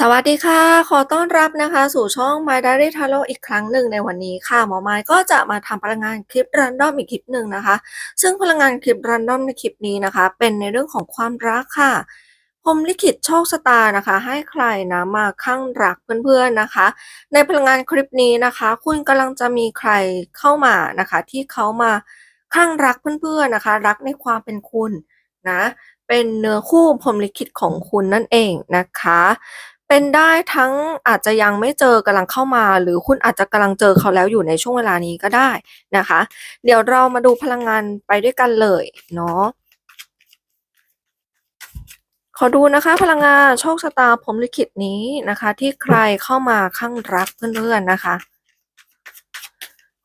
สวัสดีค่ะ ขอต้อนรับนะคะ สู่ช่อง My Diary Tarot อีกครั้งหนึ่งในวันนี้ค่ะ หมอไม้ก็จะมาทำพลังงานคลิปรันดอมอีกคลิปหนึ่งนะคะ ซึ่งพลังงานคลิปรันดอมในคลิปนี้นะคะ เป็นในเรื่องของความรักค่ะพรมลิขิตโชคชะตานะคะ ให้ใครนะมาข้างรักเพื่อนๆนะคะ ในพลังงานคลิปนี้นะคะ คุณกำลังจะมีใครเข้ามานะคะ ที่เขามาข้างรักเพื่อนๆนะคะ รักในความเป็นคุณนะเป็นเนื้อคู่พรมลิขิตของคุณนั่นเองนะคะ เป็นได้ทั้งอาจจะยังไม่เจอกำลังเข้ามา หรือคุณอาจจะกำลังเจอเขาแล้วอยู่ในช่วงเวลานี้ก็ได้นะคะ เดี๋ยวเรามาดูพลังงานไปด้วยกันเลยเนาะขอดูนะคะ พลังงานโชคชะตาพรหมลิขิตนี้นะคะ ที่ใครเข้ามาข้างรักเพื่อนๆนะคะ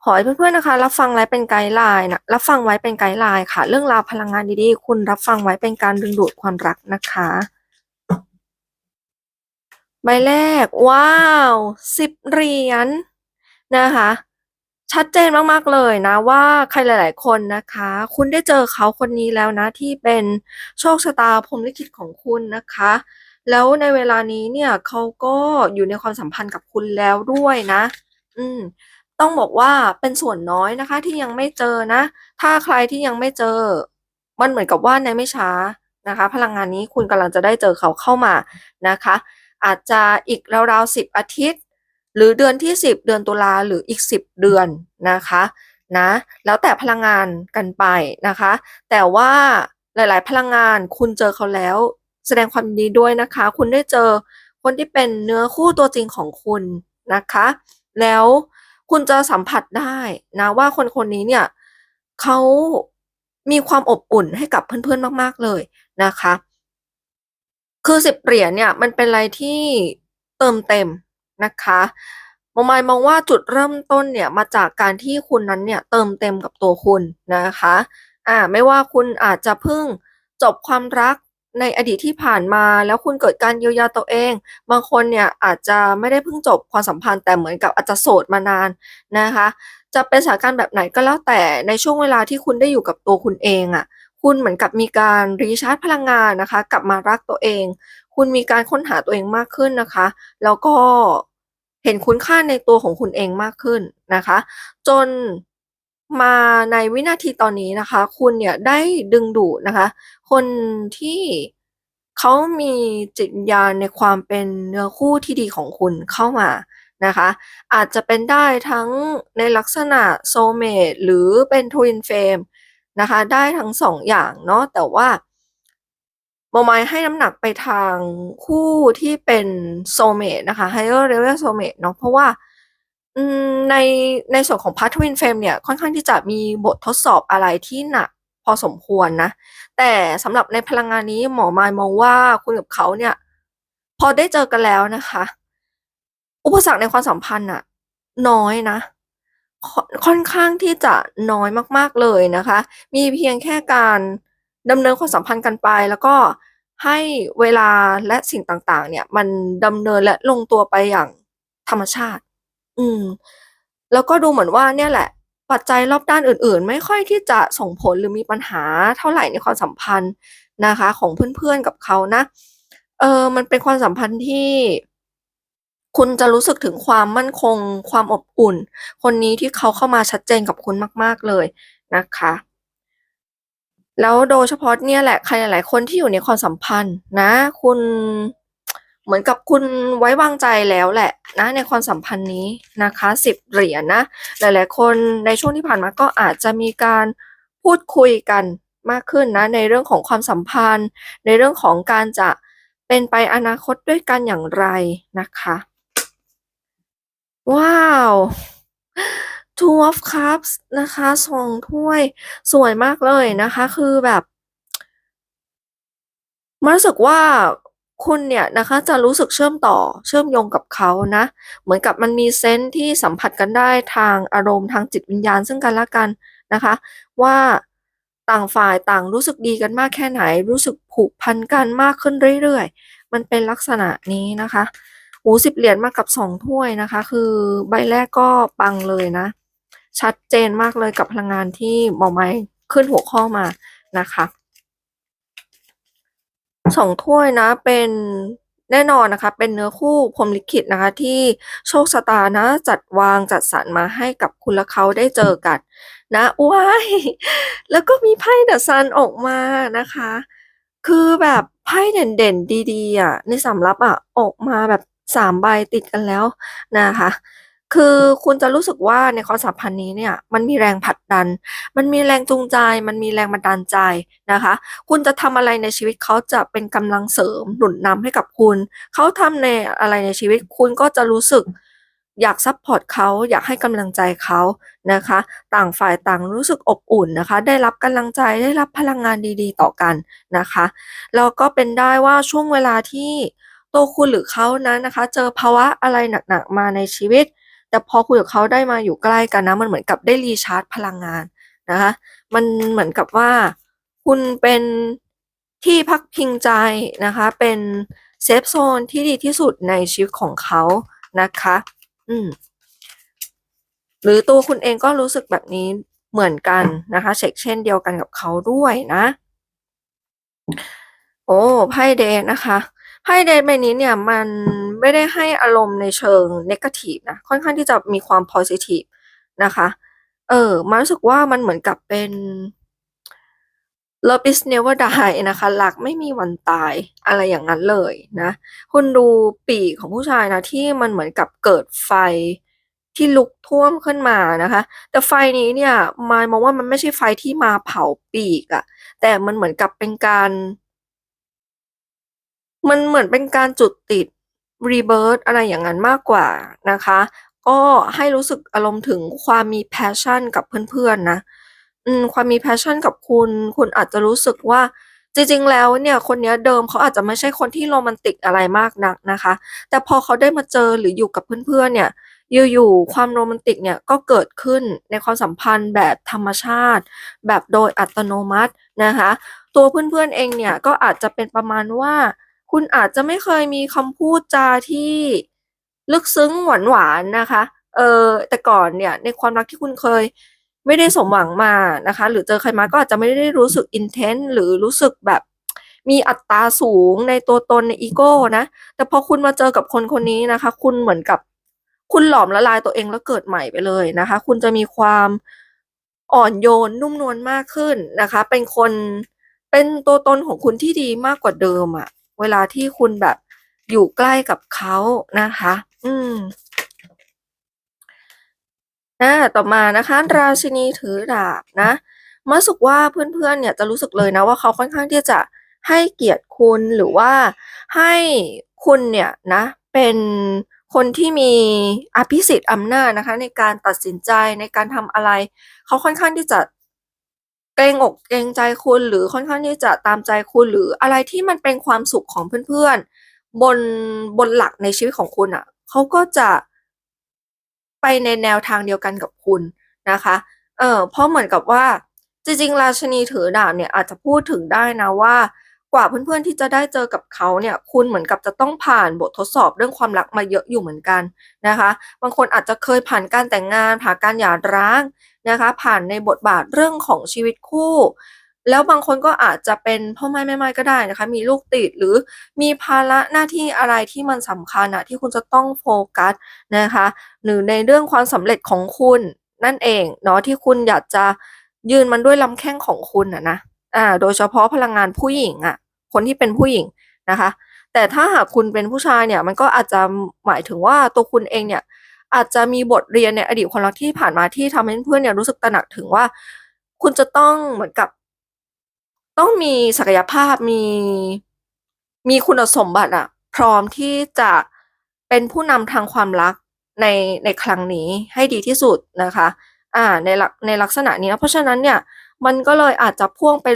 ขอให้เพื่อนๆนะคะ รับฟังไว้เป็นไกด์ไลน์นะรับฟังไว้เป็นไกด์ไลน์ค่ะ เรื่องราวพลังงานดีๆ คุณรับฟังไว้เป็นการดึงดูดความรักนะคะ ใบแรก ว้าวสิบเหรียญนะคะ ชัดเจนมากๆเลยนะว่าใครหลาย ๆ คนนะคะ คุณได้เจอเขาคนนี้แล้วนะ ที่เป็นโชคชะตาพรมลิขิตของคุณนะคะ แล้วในเวลานี้เนี่ยเขาก็อยู่ในความสัมพันธ์กับคุณแล้วด้วยนะ อืมต้องบอกว่าเป็นส่วนน้อยนะคะ ที่ยังไม่เจอนะ ถ้าใครที่ยังไม่เจอ มันเหมือนกับว่าในไม่ช้านะคะ พลังงานนี้คุณกำลังจะได้เจอเขาเข้ามานะคะ อาจจะอีกราวๆสิบอาทิตย์ หรือเดือนที่สิบเดือนตุลาหรืออีกสิบเดือนนะคะนะแล้วแต่พลังงานกันไปนะคะ แต่ว่าหลาย ๆ พลังงานคุณเจอเขาแล้ว แสดงความดีด้วยนะคะ คุณได้เจอคนที่เป็นเนื้อคู่ตัวจริงของคุณนะคะ แล้วคุณจะสัมผัสได้นะว่าคนคนนี้เนี่ยเขามีความอบอุ่นให้กับเพื่อน ๆ มาก ๆ เลยนะคะ คือสิบเหรียญเนี่ยมันเป็นอะไรที่เติมเต็มนะคะมองมายมองว่าจุดเริ่มต้นเนี่ยมาจากการที่คุณนั้นเนี่ยเติมเต็มกับตัวคุณนะคะอ่าไม่ว่าคุณอาจจะเพิ่งจบความรักในอดีตที่ผ่านมาแล้วคุณเกิดการเยียวยาตัวเอง บางคนเนี่ยอาจจะไม่ได้เพิ่งจบความสัมพันธ์แต่เหมือนกับอาจจะโสดมานานนะคะ จะเป็นสถานการณ์แบบไหนก็แล้วแต่ในช่วงเวลาที่คุณได้อยู่กับตัวคุณเองอะ่ะ คุณเหมือนกับมีการรีชาร์จพลังงานนะคะ กลับมารักตัวเอง คุณมีการค้นหาตัวเองมากขึ้นนะคะ แล้วก็เห็นคุณค่าในตัวของคุณเองมากขึ้นนะคะ จนมาในวินาทีตอนนี้นะคะ คุณเนี่ยได้ดึงดูดนะคะ คนที่เขามีจิตญญาณในความเป็นเนื้อคู่ที่ดีของคุณเข้ามานะคะ อาจจะเป็นได้ทั้งในลักษณะโซเมตหรือเป็นทวินเฟม นะคะ ได้ทั้งสองอย่างเนาะแต่ว่าโมไมให้น้ำหนักไปทางคู่ที่เป็นโซเมตนะคะ higher level soulmate เนาะเพราะว่าในในส่วนของพาร์ทวินเฟมเนี่ยค่อนข้างที่จะมีบททดสอบอะไรที่หนักพอสมควรนะ แต่สำหรับในพลังงานนี้หมอมายมองว่าคุณกับเขาเนี่ย พอได้เจอกันแล้วนะคะ อุปสรรคในความสัมพันธ์อะน้อยนะ ค่อนข้างที่จะน้อยมากๆเลยนะคะ มีเพียงแค่การดำเนินความสัมพันธ์กันไป แล้วก็ให้เวลาและสิ่งต่างๆ เนี่ย มันดำเนินและลงตัวไปอย่างธรรมชาติ อืม แล้วก็ดูเหมือนว่าเนี่ยแหละ ปัจจัยรอบด้านอื่น ๆ ไม่ค่อยที่จะส่งผลหรือมีปัญหาเท่าไหร่ในความสัมพันธ์นะคะ ของเพื่อนๆกับเขานะ เออมันเป็นความสัมพันธ์ที่ คุณจะรู้สึกถึงความมั่นคง ความอบอุ่น คนนี้ที่เขาเข้ามาชัดเจนกับคุณมาก ๆ เลยนะคะ แล้วโดยเฉพาะเนี่ยแหละใครหลาย ๆ คนที่อยู่ในความสัมพันธ์นะ คุณเหมือนกับคุณไว้วางใจแล้วแหละนะในความสัมพันธ์นี้นะคะสิบเหรียญนะหลาย ๆ คนในช่วงที่ผ่านมาก็อาจจะมีการพูดคุยกันมากขึ้นนะในเรื่องของความสัมพันธ์ ในเรื่องของการจะเป็นไปอนาคตด้วยกันอย่างไรนะคะ ว้าว Two of Cups นะคะสองถ้วยสวยมากเลยนะคะ คือแบบมันรู้สึกว่าคุณเนี่ยนะคะจะรู้สึกเชื่อมต่อเชื่อมโยงกับเขานะ เหมือนกับมันมีเซนส์ที่สัมผัสกันได้ทางอารมณ์ทางจิตวิญญาณซึ่งกันและกันนะคะ ว่าต่างฝ่ายต่างรู้สึกดีกันมากแค่ไหน รู้สึกผูกพันกันมากขึ้นเรื่อยๆ มันเป็นลักษณะนี้นะคะ โอ้สิบเหรียญมากับสองถ้วยนะคะ คือใบแรกก็ปังเลยนะ ชัดเจนมากเลยกับพลังงานที่หมอไม้ขึ้นหัวข้อมานะคะสองถ้วยนะเป็นแน่นอนนะคะ เป็นเนื้อคู่พรมลิขิตนะคะ ที่โชคชะตานะ จัดวางจัดสรรมาให้กับคุณและเขาได้เจอกันนะว้ายแล้วก็มีไพ่ The Sun ออกมานะคะ คือแบบไพ่เด่นๆดีๆอะในสำรับอะออกมาแบบ 3ใบติดกันแล้วนะคะ คือคุณจะรู้สึกว่าในความสัมพันธ์นี้เนี่ยมันมีแรงผลักดัน มันมีแรงจูงใจ มันมีแรงบันดาลใจนะคะ คุณจะทำอะไรในชีวิตเขาจะเป็นกำลังเสริมหนุนนำให้กับคุณ เขาทำในอะไรในชีวิตคุณก็จะรู้สึกอยากซัปพอร์ตเขาอยากให้กำลังใจเขานะคะ ต่างฝ่ายต่างรู้สึกอบอุ่นนะคะ ได้รับกำลังใจได้รับพลังงานดีๆ ต่อกันนะคะแล้วก็เป็นได้ว่าช่วงเวลาที่ ตัวคุณหรือเขานั้นนะคะ เจอภาวะอะไรหนักๆมาในชีวิต แต่พอคุณกับเขาได้มาอยู่ใกล้กันนะ มันเหมือนกับได้รีชาร์จพลังงานนะคะ มันเหมือนกับว่า คุณเป็นที่พักพิงใจนะคะ เป็นเซฟโซนที่ดีที่สุดในชีวิตของเขานะคะ อืม หรือตัวคุณเองก็รู้สึกแบบนี้เหมือนกันนะคะเช็กเช่นเดียวกันกับเขาด้วยนะ โอ้ไพ่เดนะคะ ไพ่เดทใบนี้เนี่ยมันไม่ได้ให้อารมณ์ในเชิงเนกาทิฟนะค่อนข้างที่จะมีความโพซิทิฟนะคะเออมันรู้สึกว่ามันเหมือนกับเป็น Love is never die นะคะรักไม่มีวันตายอะไรอย่างงั้นเลยนะคุณดูปีกของผู้ชายนะที่มันเหมือนกับเกิดไฟที่ลุกท่วมขึ้นมานะคะ แต่ไฟนี้เนี่ยมายมองว่ามันไม่ใช่ไฟที่มาเผาปีกอะแต่มันเหมือนกับเป็นการ มันเหมือนเป็นการจุดติด rebirth อะไรอย่างงั้นมากกว่านะคะ ก็ให้รู้สึกอารมณ์ถึงความมี passion กับเพื่อนๆนะความมี passion กับคุณ คุณอาจจะรู้สึกว่าจริงๆ แล้วเนี่ยคนนี้เดิมเขาอาจจะไม่ใช่คนที่โรแมนติกอะไรมากนักนะคะ แต่พอเขาได้มาเจอหรืออยู่กับเพื่อนๆ เนี่ยอยู่ๆความโรแมนติกเนี่ยก็เกิดขึ้นในความสัมพันธ์แบบธรรมชาติ แบบโดยอัตโนมัตินะคะ ตัวเพื่อนๆเองเนี่ยก็อาจจะเป็นประมาณว่า คุณอาจจะไม่เคยมีคำพูดจาที่ลึกซึ้งหวานๆนะคะ เออแต่ก่อนเนี่ยในความรักที่คุณเคยไม่ได้สมหวังมานะคะ หรือเจอใครมาก็อาจจะไม่ได้รู้สึก intense หรือรู้สึกแบบมีอัตราสูงในตัวตนในอีโก้นะ แต่พอคุณมาเจอกับคนคนนี้นะคะ คุณเหมือนกับคุณหลอมละลายตัวเองแล้วเกิดใหม่ไปเลยนะคะ คุณจะมีความอ่อนโยนนุ่มนวลมากขึ้นนะคะ เป็นคนเป็นตัวตนของคุณที่ดีมากกว่าเดิมอะ เวลาที่คุณแบบอยู่ใกล้กับเขานะคะ อืมอาต่อมานะคะ ราชินีถือดาบนะมันรู้สึกว่าเพื่อนๆเนี่ยจะรู้สึกเลยนะว่าเขาค่อนข้างที่จะให้เกียรติคุณหรือว่าให้คุณเนี่ยนะเป็นคนที่มีอภิสิทธิ์อำนาจนะคะ ในการตัดสินใจในการทำอะไร เขาค่อนข้างที่จะ เกรงอกเกรงใจคุณหรือค่อนข้างที่จะตามใจคุณหรืออะไรที่มันเป็นความสุขของเพื่อนๆ บนบนหลักในชีวิตของคุณน่ะเขาก็จะไปในแนวทางเดียวกันกับคุณนะคะ เออเพราะเหมือนกับว่าจริงๆราชนีถือดาบเนี่ยอาจจะพูดถึงได้นะว่า กว่าเพื่อนๆที่จะได้เจอกับเขาเนี่ย คุณเหมือนกับจะต้องผ่านบททดสอบเรื่องความรักมาเยอะอยู่เหมือนกันนะคะ บางคนอาจจะเคยผ่านการแต่งงานผ่านการหย่าร้างนะคะ ผ่านในบทบาทเรื่องของชีวิตคู่ แล้วบางคนก็อาจจะเป็นพ่อไม้แม่ไม้ก็ได้นะคะ มีลูกติดหรือมีภาระหน้าที่อะไรที่มันสำคัญอะที่คุณจะต้องโฟกัสนะคะ หรือในเรื่องความสำเร็จของคุณนั่นเองเนาะที่คุณอยากจะยืนมันด้วยลำแข้งของคุณอะนะ อ่าโดยเฉพาะพลังงานผู้หญิงอะคนที่เป็นผู้หญิงนะคะ แต่ถ้าหากคุณเป็นผู้ชายเนี่ย มันก็อาจจะหมายถึงว่าตัวคุณเองเนี่ย อาจจะมีบทเรียนในอดีตความรักที่ผ่านมาที่ทำให้เพื่อนเนี่ยรู้สึกตระหนักถึงว่า คุณจะต้องเหมือนกับ ต้องมีศักยภาพมีมีคุณสมบัติอะพร้อมที่จะเป็นผู้นำทางความรักในในครั้งนี้ให้ดีที่สุดนะคะ อ่าในลักในลักษณะนี้เพราะฉะนั้นเนี่ย มันก็เลยอาจจะพ่วงไป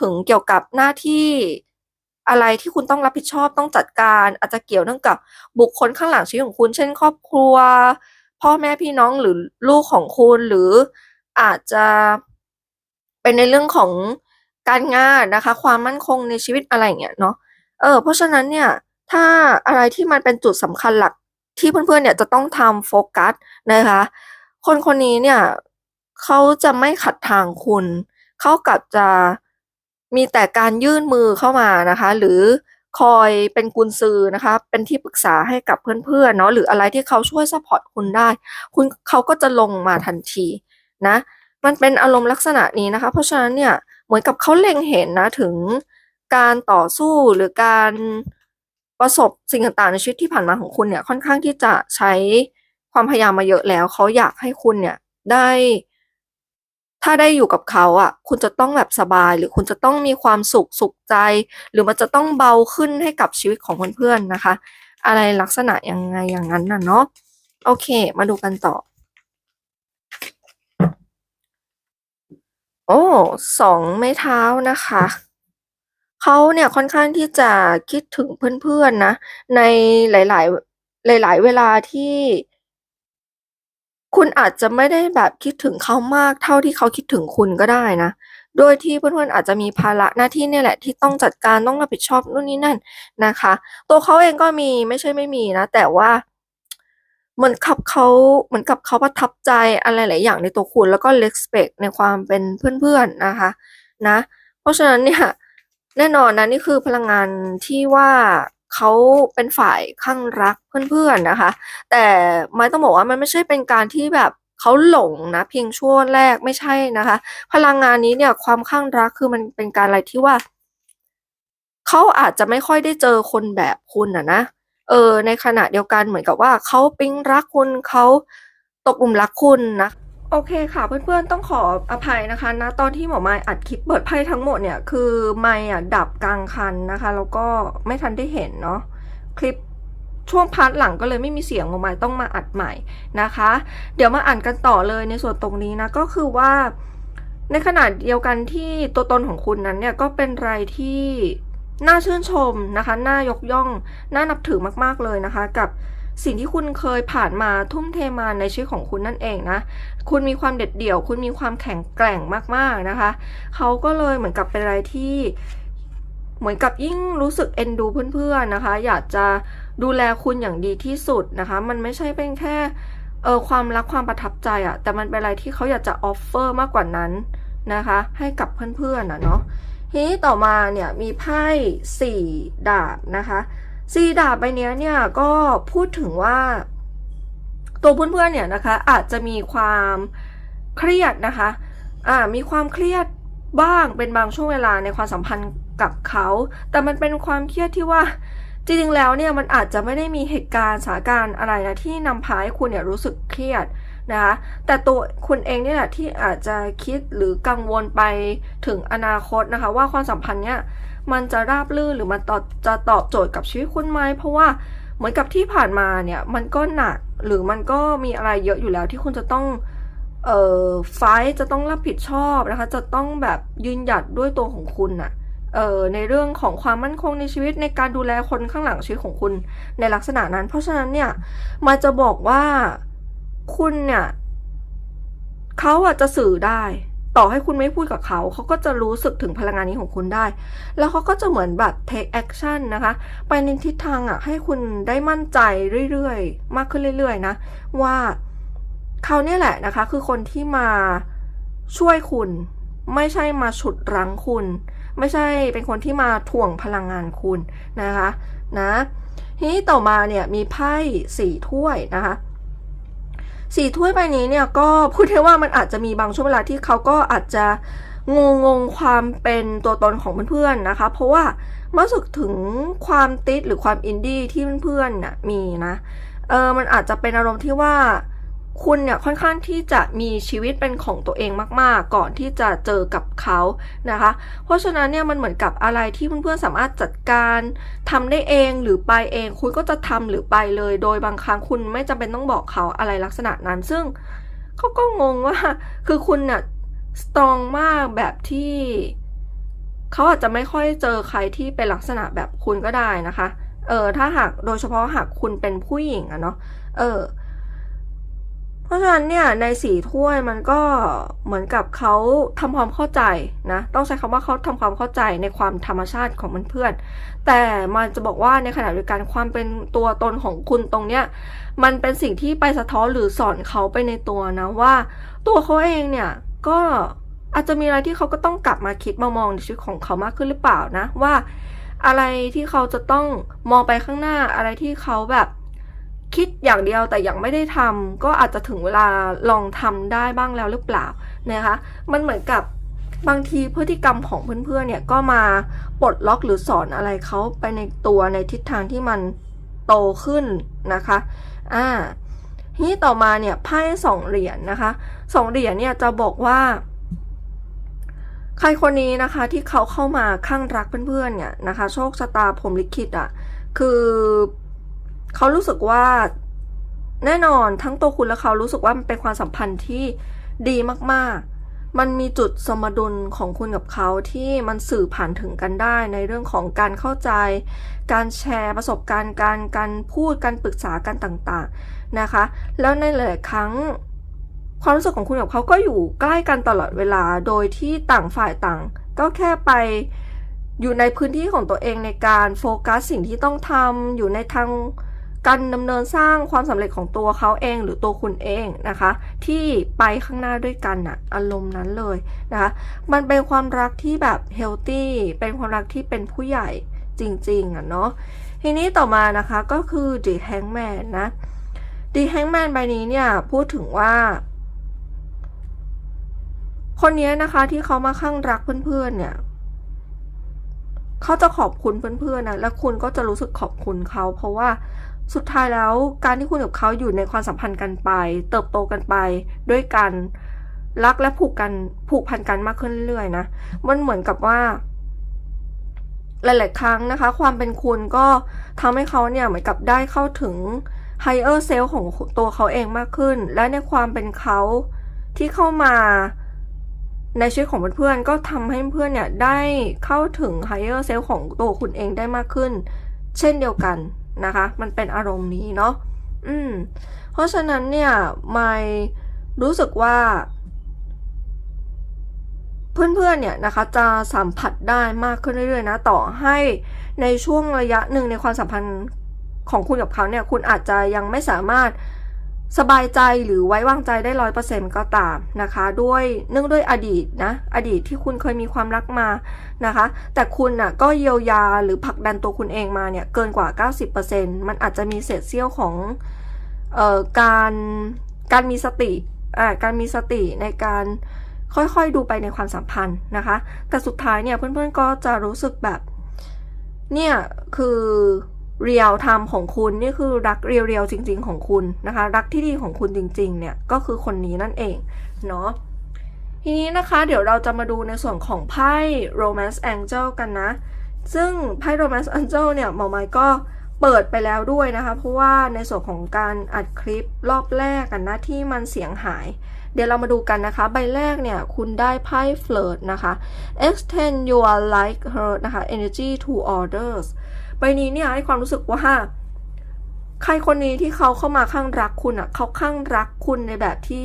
ถึงเกี่ยวกับหน้าที่อะไรที่คุณต้องรับผิดชอบต้องจัดการ อาจจะเกี่ยวเนื่องกับบุคคลข้างหลังชีวิตของคุณ เช่น ครอบครัว พ่อแม่พี่น้องหรือลูกของคุณหรืออาจจะเป็นในเรื่องของการงานนะคะ ความมั่นคงในชีวิตอะไรอย่างเงี้ยเนาะเออเพราะฉะนั้นเนี่ยถ้าอะไรที่มันเป็นจุดสำคัญหลักที่เพื่อนๆเนี่ยจะต้องทำโฟกัสนะคะ คนคนนี้เนี่ยเขาจะไม่ขัดทางคุณ เขากลับจะมีแต่การยื่นมือเข้ามานะคะ หรือคอยเป็นกุญซือนะคะ เป็นที่ปรึกษาให้กับเพื่อนๆเนาะหรืออะไรที่เขาช่วยซัพพอร์ตคุณได้ คุณเขาก็จะลงมาทันทีนะ มันเป็นอารมณ์ลักษณะนี้นะคะ เพราะฉะนั้นเนี่ยเหมือนกับเขาเล็งเห็นนะถึงการต่อสู้หรือการประสบสิ่งต่างๆในชีวิตที่ผ่านมาของคุณเนี่ยค่อนข้างที่จะใช้ความพยายามมาเยอะแล้ว เขาอยากให้คุณเนี่ยได้ ถ้าได้อยู่กับเขาอะคุณจะต้องแบบสบาย หรือคุณจะต้องมีความสุขสุขใจ หรือมันจะต้องเบาขึ้นให้กับชีวิตของเพื่อนๆนะคะ อะไรลักษณะยังไงอย่างนั้นน่ะเนาะโอเค มาดูกันต่อ โอ้สองไม้เท้านะคะเขาเนี่ยค่อนข้างที่จะคิดถึงเพื่อนๆนะ ในหลาย ๆ หลาย ๆ เวลาที่ คุณอาจจะไม่ได้แบบคิดถึงเขามากเท่าที่เขาคิดถึงคุณก็ได้นะ โดยที่เพื่อนๆอาจจะมีภาระหน้าที่เนี่ยแหละที่ต้องจัดการต้องรับผิดชอบนู่นนี่นั่นนะคะ ตัวเขาเองก็มีไม่ใช่ไม่มีนะ แต่ว่าเหมือนกับเขาเหมือนกับเขาประทับใจอะไรหลายอย่างในตัวคุณแล้วก็ respect ในความเป็นเพื่อนๆนะคะ นะ เพราะฉะนั้นเนี่ยแน่นอนนะนี่คือพลังงานที่ว่า เขาเป็นฝ่ายข้างรักเพื่อนๆนะคะ แต่ไม้ต้องบอกว่ามันไม่ใช่เป็นการที่แบบเขาหลงนะเพียงช่วงแรกไม่ใช่นะคะ พลังงานนี้เนี่ยความข้างรักคือมันเป็นการอะไรที่ว่าเขาอาจจะไม่ค่อยได้เจอคนแบบคุณอะนะเออในขณะเดียวกันเหมือนกับว่าเขาปิ๊งรักคุณเขาตกหลุมรักคุณนะ โอเคค่ะเพื่อนๆต้องขออภัยนะคะณตอนที่หมอไม้อัดคลิปเปิดไพ่ทั้งหมดเนี่ยคือไม้อะดับกลางคันนะคะ แล้วก็ไม่ทันได้เห็นเนาะคลิปช่วงพาร์ทหลังก็เลยไม่มีเสียงหมอไม้ต้องมาอัดใหม่นะคะ เดี๋ยวมาอ่านกันต่อเลยในส่วนตรงนี้นะก็คือว่า ในขณะเดียวกันที่ตัวตนของคุณนั้นเนี่ยก็เป็นอะไรที่น่าชื่นชมนะคะน่ายกย่องน่านับถือมากๆเลยนะคะ กับ สิ่งที่คุณเคยผ่านมาทุ่มเทมาในชีวิตของคุณนั่นเองนะ คุณมีความเด็ดเดี่ยว คุณมีความแข็งแกร่งมากๆนะคะ เขาก็เลยเหมือนกับเป็นอะไรที่เหมือนกับยิ่งรู้สึกเอ็นดูเพื่อนๆนะคะ อยากจะดูแลคุณอย่างดีที่สุดนะคะ มันไม่ใช่เป็นแค่เออความรักความประทับใจอะแต่มันเป็นอะไรที่เขาอยากจะออฟเฟอร์มากกว่านั้นนะคะ ให้กับเพื่อนๆนะเนาะทีนี้ต่อมาเนี่ยมีไพ่สี่ดาบนะคะ สี่ดาบใบนี้เนี่ยก็พูดถึงว่า ตัวเพื่อนๆเนี่ยนะคะอาจจะมีความเครียดนะคะอ่ามีความเครียดบ้างเป็นบางช่วงเวลาในความสัมพันธ์กับเขา แต่มันเป็นความเครียดที่ว่าจริงๆแล้วเนี่ยมันอาจจะไม่ได้มีเหตุการณ์สถานการณ์อะไรนะที่นำพาให้คุณเนี่ยรู้สึกเครียด นะคะแต่ตัวคุณเองเนี่ยแหละที่อาจจะคิดหรือกังวลไปถึงอนาคตนะคะ ว่าความสัมพันธ์เนี่ยมันจะราบรื่นหรือมันตอบจะตอบโจทย์กับชีวิตคุณไหมเพราะว่าเหมือนกับที่ผ่านมาเนี่ยมันก็หนักหรือมันก็มีอะไรเยอะอยู่แล้วที่คุณจะต้องเอ่อไฟจะต้องรับผิดชอบนะคะ จะต้องแบบยืนหยัดด้วยตัวของคุณน่ะเอ่อในเรื่องของความมั่นคงในชีวิตในการดูแลคนข้างหลังชีวิตของคุณในลักษณะนั้น เพราะฉะนั้นเนี่ยมาจะบอกว่า คุณเนี่ยเขาอาจจะสื่อได้ ต่อให้คุณไม่พูดกับเขา เขาก็จะรู้สึกถึงพลังงานนี้ของคุณได้ แล้วเขาก็จะเหมือนแบบ take action นะคะ ไปในทิศทางอะ ให้คุณได้มั่นใจเรื่อยๆ มากขึ้นเรื่อยๆ นะ ว่าเขาเนี่ยแหละนะคะ คือคนที่มาช่วยคุณ ไม่ใช่มาฉุดรั้งคุณ ไม่ใช่เป็นคนที่มาถ่วงพลังงานคุณนะคะ นะทีนี้ต่อมาเนี่ยมีไพ่สี่ถ้วยนะคะ สี่ถ้วยใบนี้เนี่ยก็พูดได้ว่ามันอาจจะมีบางช่วงเวลาที่เขาก็อาจจะงงงความเป็นตัวตนของเพื่อนๆนะคะ เพราะว่าเมื่อสึกถึงความติดหรือความอินดี้ที่เพื่อนๆน่ะมีนะเออมันอาจจะเป็นอารมณ์ที่ว่า คุณเนี่ยค่อนข้างที่จะมีชีวิตเป็นของตัวเองมากๆ ก่อนที่จะเจอกับเขานะคะ เพราะฉะนั้นเนี่ยมันเหมือนกับอะไรที่เพื่อนๆสามารถจัดการทำได้เองหรือไปเอง คุณก็จะทำหรือไปเลย โดยบางครั้งคุณไม่จำเป็นต้องบอกเขาอะไรลักษณะนั้น ซึ่งเขาก็งงว่า คือคุณเนี่ยสตรองมากแบบที่เขาอาจจะไม่ค่อยเจอใครที่เป็นลักษณะแบบคุณก็ได้นะคะ เออถ้าหากโดยเฉพาะหากคุณเป็นผู้หญิงอะเนาะ เออ เพราะฉะนั้นเนี่ยในสีถ้วยมันก็เหมือนกับเขาทำความเข้าใจนะต้องใช้คำว่าเขาทำความเข้าใจในความธรรมชาติของเพื่อนๆแต่มันจะบอกว่าในขณะเดียวกันความเป็นตัวตนของคุณตรงเนี้ยมันเป็นสิ่งที่ไปสะท้อนหรือสอนเขาไปในตัวนะว่า ตัวเขาเองเนี่ยก็อาจจะมีอะไรที่เขาก็ต้องกลับมาคิดมามองในชีวิตของเขามากขึ้นหรือเปล่านะว่า อะไรที่เขาจะต้องมองไปข้างหน้าอะไรที่เขาแบบ คิดอย่างเดียวแต่ยังไม่ได้ทำก็อาจจะถึงเวลาลองทำได้บ้างแล้วหรือเปล่านะคะ มันเหมือนกับบางทีพฤติกรรมของเพื่อนๆเนี่ยก็มาปลดล็อกหรือสอนอะไรเขาไปในตัวในทิศทางที่มันโตขึ้นนะคะอ่าทีนี้ต่อมาเนี่ยไพ่สองเหรียญนะคะสองเหรียญเนี่ยจะบอกว่า ใครคนนี้นะคะที่เขาเข้ามาข้างรักเพื่อนๆเนี่ยนะคะ โชคชะตาผมลิขิตอะ่ะคือ เขารู้สึกว่าแน่นอนทั้งตัวคุณและเขารู้สึกว่ามันเป็นความสัมพันธ์ที่ดีมากๆ มันมีจุดสมดุลของคุณกับเขาที่มันสื่อผ่านถึงกันได้ในเรื่องของการเข้าใจ การแชร์ประสบการณ์การการพูดการปรึกษากันต่างๆนะคะ แล้วในหลายครั้งความรู้สึกของคุณกับเขาก็อยู่ใกล้กันตลอดเวลาโดยที่ต่างฝ่ายต่าง ก็แค่ไปอยู่ในพื้นที่ของตัวเองในการโฟกัสสิ่งที่ต้องทำอยู่ในทาง การดำเนินสร้างความสำเร็จของตัวเขาเองหรือตัวคุณเองนะคะ ที่ไปข้างหน้าด้วยกันอะอารมณ์นั้นเลยนะคะ มันเป็นความรักที่แบบเฮลตี้เป็นความรักที่เป็นผู้ใหญ่จริง ๆอะเนาะทีนี้ต่อมานะคะก็คือ The Hangman นะ The Hangman ใบนี้เนี่ย พูดถึงว่า คนนี้นะคะที่เขามาข้างรักเพื่อนๆเนี่ยเขาจะขอบคุณเพื่อนๆนะและคุณก็จะรู้สึกขอบคุณเขา เพราะว่า สุดท้ายแล้วการที่คุณกับเขาอยู่ในความสัมพันธ์กันไป เติบโตกันไป ด้วยกันรักและผูกกันผูกพันกันมากขึ้นเรื่อยๆนะมันเหมือนกับว่า หลาย ๆ ครั้งนะคะ ความเป็นคุณก็ทำให้เขาเนี่ยเหมือนกับได้เข้าถึง higher self ของตัวเขาเองมากขึ้น และในความเป็นเขาที่เข้ามาในชีวิตของเพื่อนๆก็ทำให้เพื่อนเนี่ยได้เข้าถึง higher self ของตัวคุณเองได้มากขึ้น เช่นเดียวกัน นะคะ มันเป็นอารมณ์นี้เนาะอืม เพราะฉะนั้นเนี่ยไม่รู้สึกว่า เพื่อนๆเนี่ยนะคะ จะสัมผัสได้มากขึ้นเรื่อยๆนะ ต่อให้ในช่วงระยะหนึ่งในความสัมพันธ์ของคุณกับเขาเนี่ย คุณอาจจะยังไม่สามารถ สบายใจหรือไว้วางใจได้ร้อยเปอร์เซ็นต์ก็ตามนะคะ ด้วยเนื่องด้วยอดีตนะ อดีตที่คุณเคยมีความรักมานะคะ แต่คุณน่ะก็เยียวยาหรือผลักดันตัวคุณเองมาเนี่ย เกินกว่า 90%มันอาจจะมีเศษเสี้ยวของเอ่อการการมีสติอ่าการมีสติในการค่อยๆดูไปในความสัมพันธ์นะคะ แต่สุดท้ายเนี่ยเพื่อนๆก็จะรู้สึกแบบเนี่ยคือ เรียลไทม์ของคุณนี่คือรักเรียวๆจริง ๆ ของคุณนะคะ รักที่ดีของคุณจริง ๆ เนี่ยก็คือคนนี้นั่นเองเนาะทีนี้นะคะเดี๋ยวเราจะมาดูในส่วนของไพ่ Romance Angel กันนะ ซึ่งไพ่ Romance Angel เนี่ยหมอไม้ก็เปิดไปแล้วด้วยนะคะ เพราะว่าในส่วนของการอัดคลิปรอบแรกกันนะที่มันเสียงหาย เดี๋ยวเรามาดูกันนะคะ ใบแรกเนี่ย คุณได้ไพ่ Flirt นะคะ extend your like her นะคะ energy to others ใบนี้เนี่ยให้ความรู้สึกว่าใครคนนี้ที่เขาเข้ามาข้างรักคุณอะ่ะเขาข้างรักคุณในแบบที่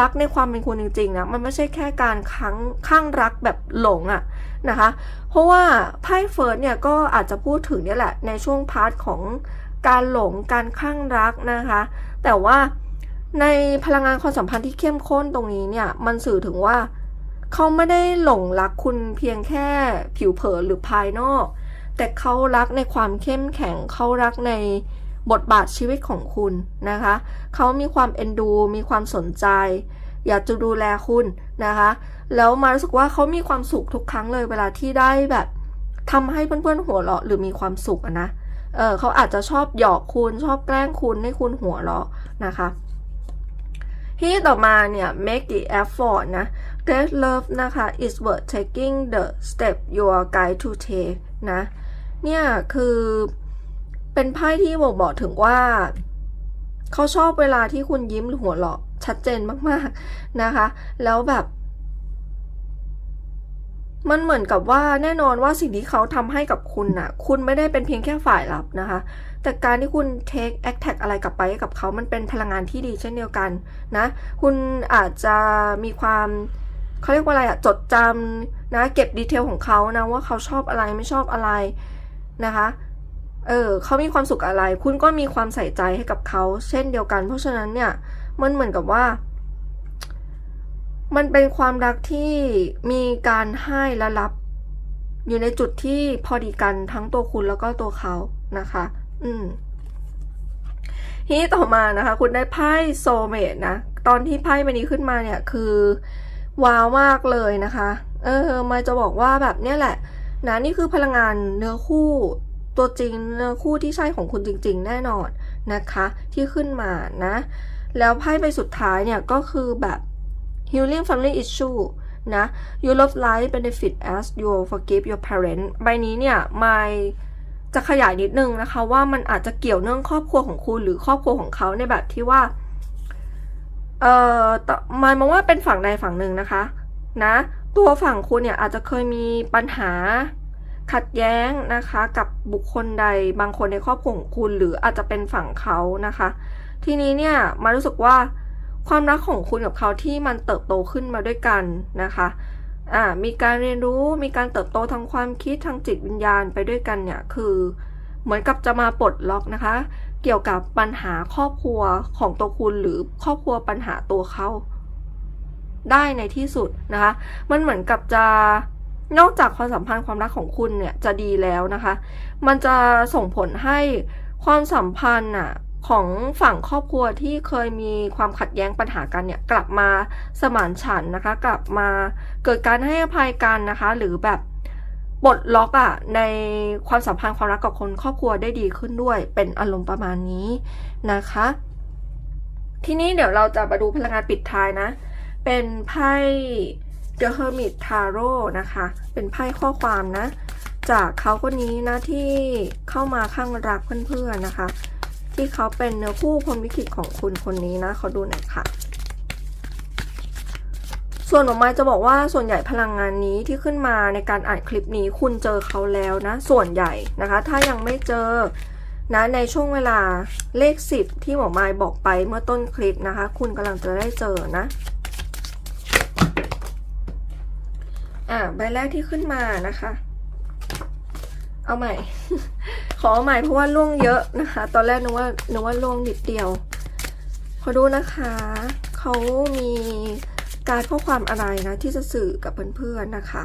รักในความเป็นคุณจริงๆนะมันไม่ใช่แค่การค้างข้างรักแบบหลงอะ่ะนะคะ เพราะว่าไพ่เฟิร์สเนี่ยก็อาจจะพูดถึงเนี่ยแหละในช่วงพาร์ทของการหลงการข้างรักนะคะ แต่ว่า ในพลังงานความสัมพันธ์ที่เข้มข้นตรงนี้เนี่ย มันสื่อถึงว่า เขาไม่ได้หลงรักคุณเพียงแค่ผิวเผินหรือภายนอก แต่เขารักในความเข้มแข็งเขารักในบทบาทชีวิตของคุณนะคะ เขามีความเอ็นดู มีความสนใจ อยากจะดูแลคุณนะคะ แล้วมารู้สึกว่าเขามีความสุขทุกครั้งเลยเวลาที่ได้แบบทำให้เพื่อนๆหัวเราะหรือมีความสุขนะ เออเขาอาจจะชอบหยอกคุณชอบแกล้งคุณให้คุณหัวเราะนะคะ ที่ต่อมาเนี่ย make the effort นะ great love นะคะ is worth taking the step you are guide to take นะ เนี่ยคือเป็นไพ่ที่บอกบอกถึงว่า เขาชอบเวลาที่คุณยิ้มหรือหัวเราะชัดเจนมากๆนะคะ แล้วแบบ มันเหมือนกับว่าแน่นอนว่าสิ่งที่เขาทำให้กับคุณน่ะ คุณไม่ได้เป็นเพียงแค่ฝ่ายรับนะคะ แต่การที่คุณ take attack อะไรกลับไปกับเขา มันเป็นพลังงานที่ดีเช่นเดียวกันนะ คุณอาจจะมีความเขาเรียกว่าอะไรอะจดจำนะเก็บดีเทลของเขานะว่าเขาชอบอะไรไม่ชอบอะไรนะคะเออเขามีความสุขอะไร คุณก็มีความใส่ใจให้กับเขาเช่นเดียวกัน เพราะฉะนั้นเนี่ยมันเหมือนกับว่า มันเป็นความรักที่มีการให้และรับ อยู่ในจุดที่พอดีกันทั้งตัวคุณแล้วก็ตัวเขานะคะ อืมทีนี้ต่อมานะคะ คุณได้ไพ่โซเมตนะ ตอนที่ไพ่ใบนี้ขึ้นมาเนี่ยคือว้าวมากเลยนะคะ เออมาจะบอกว่าแบบเนี้ยแหละ นะนี่คือพลังงานเนื้อคู่ตัวจริงเนื้อคู่ที่ใช่ของคุณจริง ๆ แน่นอนนะคะ ที่ขึ้นมานะ แล้วไพ่ใบสุดท้ายเนี่ยก็คือแบบ healing family issue นะ you love life benefit as you forgive your parents ใบนี้เนี่ยไม่ จะขยายนิดนึงนะคะ ว่ามันอาจจะเกี่ยวเนื่องครอบครัวของคุณหรือครอบครัวของเขาในแบบที่ว่า เอ่อมายมองว่าเป็นฝั่งใดฝั่งหนึ่งนะคะ นะ ตัวฝั่งคุณเนี่ยอาจจะเคยมีปัญหาขัดแย้งนะคะ กับบุคคลใดบางคนในครอบครัวของคุณหรืออาจจะเป็นฝั่งเขานะคะ ทีนี้เนี่ยมารู้สึกว่าความรักของคุณกับเขาที่มันเติบโตขึ้นมาด้วยกันนะคะ อ่ามีการเรียนรู้มีการเติบโตทางความคิดทางจิตวิญญาณไปด้วยกันเนี่ยคือ เหมือนกับจะมาปลดล็อกนะคะ เกี่ยวกับปัญหาครอบครัวของตัวคุณหรือครอบครัวปัญหาตัวเขาได้ในที่สุดนะคะ มันเหมือนกับจะนอกจากความสัมพันธ์ความรักของคุณเนี่ยจะดีแล้วนะคะ มันจะส่งผลให้ความสัมพันธ์น่ะ ของฝั่งครอบครัวที่เคยมีความขัดแย้งปัญหากันเนี่ยกลับมาสมานฉันนะคะ กลับมาเกิดการให้อภัยกันนะคะ หรือแบบปลดล็อกอะในความสัมพันธ์ความรักกับคนครอบครัวได้ดีขึ้นด้วย เป็นอารมณ์ประมาณนี้นะคะ ทีนี้เดี๋ยวเราจะมาดูพลังงานปิดท้ายนะ เป็นไพ่ The Hermit Tarot นะคะ เป็นไพ่ข้อความนะ จากเขาคนนี้นะที่เข้ามาข้างรักเพื่อนๆนะคะ ที่เขาเป็นเนื้อคู่พรมลิขิตของคุณคนนี้นะเขาดูหน่อยค่ะ ส่วนของม้จะบอกว่าส่วนใหญ่พลังงานนี้ที่ขึ้นมาในการอ่านคลิปนี้คุณเจอเขาแล้วนะ ส่วนใหญ่นะคะ ถ้ายังไม่เจอนะในช่วงเวลาเลข 10 ที่หมอไม้บอกไปเมื่อต้นคลิปนะคะ คุณกำลังจะได้เจอนะอ่าใบแรกที่ขึ้นมานะคะ เอาใหม่ ขอเอาใหม่เพราะว่าล่วงเยอะนะคะ ตอนแรกนึกว่านึกว่าล่วงนิดเดียว ขอดูนะคะ เขามีการข้อความอะไรนะ ที่จะสื่อกับเพื่อนๆนะคะ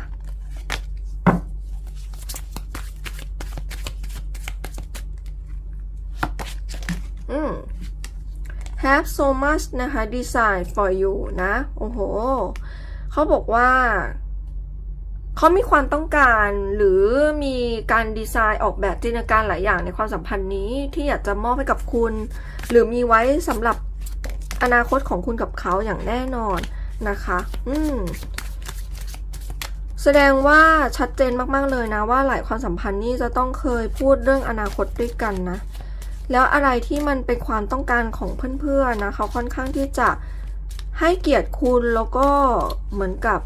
อืม have so much นะคะ design for you นะ โอ้โห เขาบอกว่า เขามีความต้องการหรือมีการดีไซน์ออกแบบจินตนาการหลายอย่างในความสัมพันธ์นี้ที่อยากจะมอบให้กับคุณ หรือมีไว้สำหรับอนาคตของคุณกับเขาอย่างแน่นอนนะคะ อืม แสดงว่าชัดเจนมากๆเลยนะว่าหลายความสัมพันธ์นี้จะต้องเคยพูดเรื่องอนาคตด้วยกันนะ แล้วอะไรที่มันเป็นความต้องการของเพื่อนๆนะเขาค่อนข้างที่จะให้เกียรติคุณแล้วก็เหมือนกับ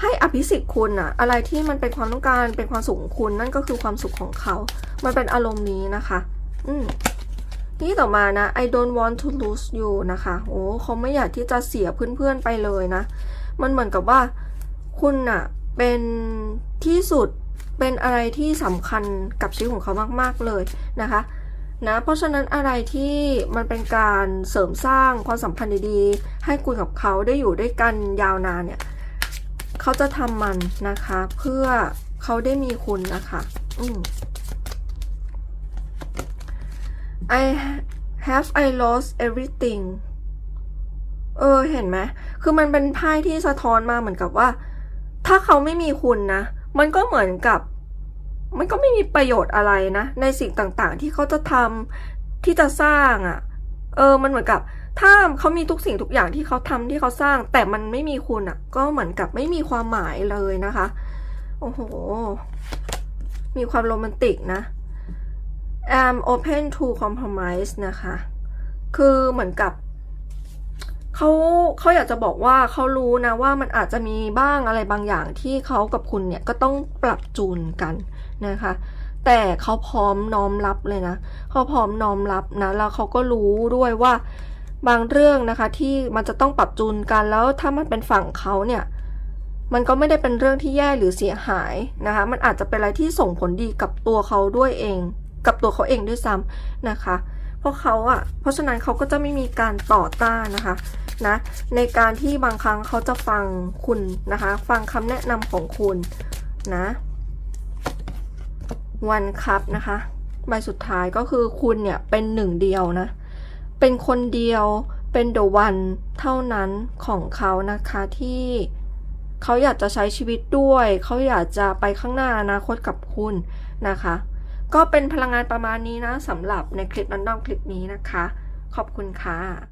ให้อภิสิทธิ์คุณอะอะไรที่มันเป็นความต้องการเป็นความสุขของคุณ นั่นก็คือความสุขของเขา มันเป็นอารมณ์นี้นะคะ อืมนี่ต่อมานะ I don't want to lose you นะคะ โอ้เขาไม่อยากที่จะเสียเพื่อนๆไปเลยนะ มันเหมือนกับว่าคุณอะเป็นที่สุดเป็นอะไรที่สำคัญกับชีวิตของเขามากๆเลยนะคะนะเพราะฉะนั้นอะไรที่มันเป็นการเสริมสร้างความสัมพันธ์ดีๆ ให้คุณกับเขาได้อยู่ด้วยกันยาวนานเนี่ย เขาจะทำมันนะคะ เพื่อเขาได้มีคุณนะคะอืม I have I lost everything เออเห็นไหมคือมันเป็นไพ่ที่สะท้อนมาเหมือนกับว่า ถ้าเขาไม่มีคุณนะ มันก็เหมือนกับ มันก็ไม่มีประโยชน์อะไรนะ ในสิ่งต่างๆ ที่เขาจะทำที่จะสร้างอะ่ะ เออ มันเหมือนกับ ถ้าเขามีทุกสิ่งทุกอย่างที่เขาทำที่เขาสร้าง แต่มันไม่มีคุณอะ่ะ ก็เหมือนกับไม่มีความหมายเลยนะคะ โอ้โห มีความโรแมนติกนะ I'm open to compromise นะคะ คือเหมือนกับเขาเขาอยากจะบอกว่าเขารู้นะว่ามันอาจจะมีบ้างอะไรบางอย่างที่เขากับคุณเนี่ยก็ต้องปรับจูนกันนะคะ แต่เขาพร้อมน้อมรับเลยนะเขาพร้อมน้อมรับนะแล้วเขาก็รู้ด้วยว่า บางเรื่องนะคะที่มันจะต้องปรับจูนกันแล้วถ้ามันเป็นฝั่งเขาเนี่ยมันก็ไม่ได้เป็นเรื่องที่แย่หรือเสียหายนะคะ มันอาจจะเป็นอะไรที่ส่งผลดีกับตัวเขาด้วยเอง กับตัวเขาเองด้วยซ้ำนะคะ เพราะเขาอะเพราะฉะนั้นเขาก็จะไม่มีการต่อต้านนะคะนะ ในการที่บางครั้งเขาจะฟังคุณนะคะ ฟังคำแนะนำของคุณนะวันครับนะคะ ใบสุดท้ายก็คือคุณเนี่ยเป็นหนึ่งเดียวนะ เป็นคนเดียวเป็นเดอะวันเท่านั้นของเขานะคะที่เขาอยากจะใช้ชีวิตด้วย เขาอยากจะไปข้างหน้าอนาคตกับคุณนะคะ ก็เป็นพลังงานประมาณนี้นะสำหรับในคลิปรันดอมคลิปนี้นะคะ ขอบคุณค่ะ